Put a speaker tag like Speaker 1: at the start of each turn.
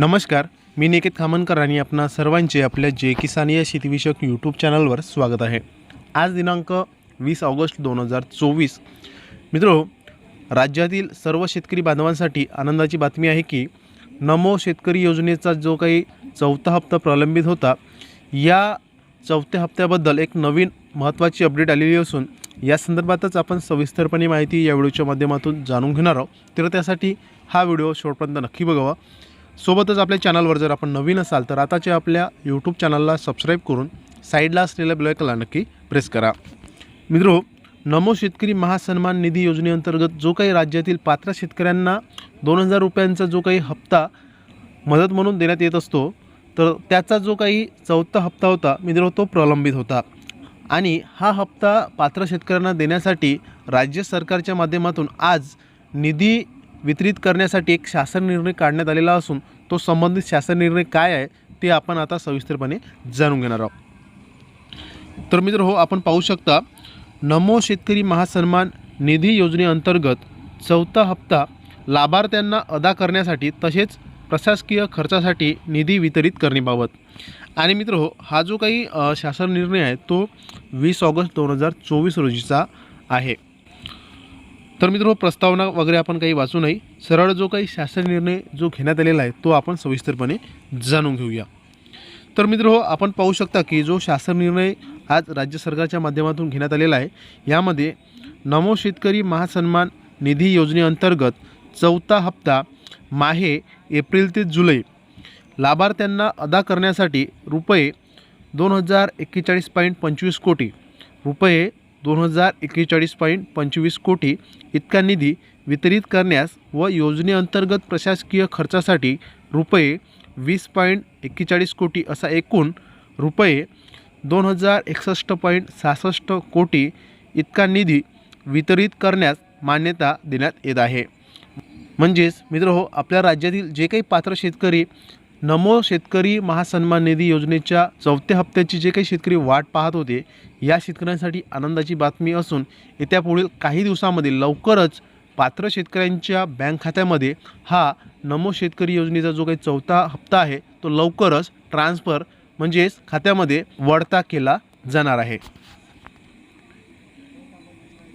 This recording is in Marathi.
Speaker 1: नमस्कार मी निकेत खामनकर आणि आपणा सर्वांचे आपल्या जे किसान या शेतीविषयक यूट्यूब चॅनलवर स्वागत आहे. आज दिनांक वीस ऑगस्ट दोन हजार चोवीस. मित्रो राज्यातील सर्व शेतकरी बांधवांसाठी आनंदाची बातमी आहे की नमो शेतकरी योजनेचा जो काही चौथा हप्ता प्रलंबित होता या चौथ्या हप्त्याबद्दल एक नवीन महत्त्वाची अपडेट आलेली असून या संदर्भातच आपण सविस्तरपणे माहिती या व्हिडिओच्या माध्यमातून जाणून घेणार आहोत. तर त्यासाठी हा व्हिडिओ शेवटपर्यंत नक्की बघावा. सोबतच आपल्या चॅनलवर जर आपण नवीन असाल तर आताच्या आपल्या यूट्यूब चॅनलला सबस्क्राईब करून साईडला असलेल्या ब्लॉकला नक्की प्रेस करा. मित्रो नमो शेतकरी महासन्मान निधी योजनेअंतर्गत जो काही राज्यातील पात्र शेतकऱ्यांना दोन हजार रुपयांचा जो काही हप्ता मदत म्हणून देण्यात येत असतो तर त्याचा जो काही चौथा हप्ता होता मित्रो तो प्रलंबित होता. आणि हा हप्ता पात्र शेतकऱ्यांना देण्यासाठी राज्य सरकारच्या माध्यमातून आज निधी वितरित करण्यासाठी एक शासन निर्णय काढण्यात आलेला असून तो संबंधित शासन निर्णय काय आहे ते आपण आता सविस्तरपणे जाणून घेणार आहोत. तर मित्र हो आपण पाहू शकता नमो शेतकरी महासन्मान निधी योजनेअंतर्गत चौथा हप्ता लाभार्थ्यांना अदा करण्यासाठी तसेच प्रशासकीय खर्चासाठी निधी वितरित करण्याबाबत. आणि मित्र हो हा जो काही शासन निर्णय आहे तो वीस ऑगस्ट दोन हजार चोवीस रोजीचा आहे. तर मित्र प्रस्तावना वगैरे आपण काही वाचू नाही. सरळ जो काही शासन निर्णय जो घेण्यात आलेला आहे तो आपण सविस्तरपणे जाणून घेऊया. तर मित्र हो आपण पाहू शकता की जो शासन निर्णय आज राज्य सरकारच्या माध्यमातून घेण्यात आलेला आहे यामध्ये नमो शेतकरी महासन्मान निधी योजनेअंतर्गत चौथा हप्ता माहे एप्रिल ते जुलै. लाभार्थ्यांना अदा करण्यासाठी रुपये दोन हजार एक्केचाळीस पॉईंट पंचवीस कोटी रुपये दोन हजार एक्केचाळीस पॉईंट पंचवीस कोटी इतका निधी वितरित करण्यास व योजनेअंतर्गत प्रशासकीय खर्चासाठी रुपये वीस पॉईंट एक्केचाळीस कोटी असा एकूण रुपये दोन हजार एकसष्ट पॉईंट सहासष्ट कोटी इतका निधी वितरित करण्यास मान्यता देण्यात येत आहे. म्हणजेच मित्र हो आपल्या राज्यातील जे काही पात्र शेतकरी नमो शेतकरी महासन्मान निधी योजनेच्या चौथ्या हप्त्याची जे काही शेतकरी वाट पाहत होते या शेतकऱ्यांसाठी आनंदाची बातमी असून येत्या पुढील काही दिवसामध्ये लवकरच पात्र शेतकऱ्यांच्या बँक खात्यामध्ये हा नमो शेतकरी योजनेचा जो काही चौथा हप्ता आहे तो लवकरच ट्रान्सफर म्हणजेच खात्यामध्ये वळता केला जाणार आहे.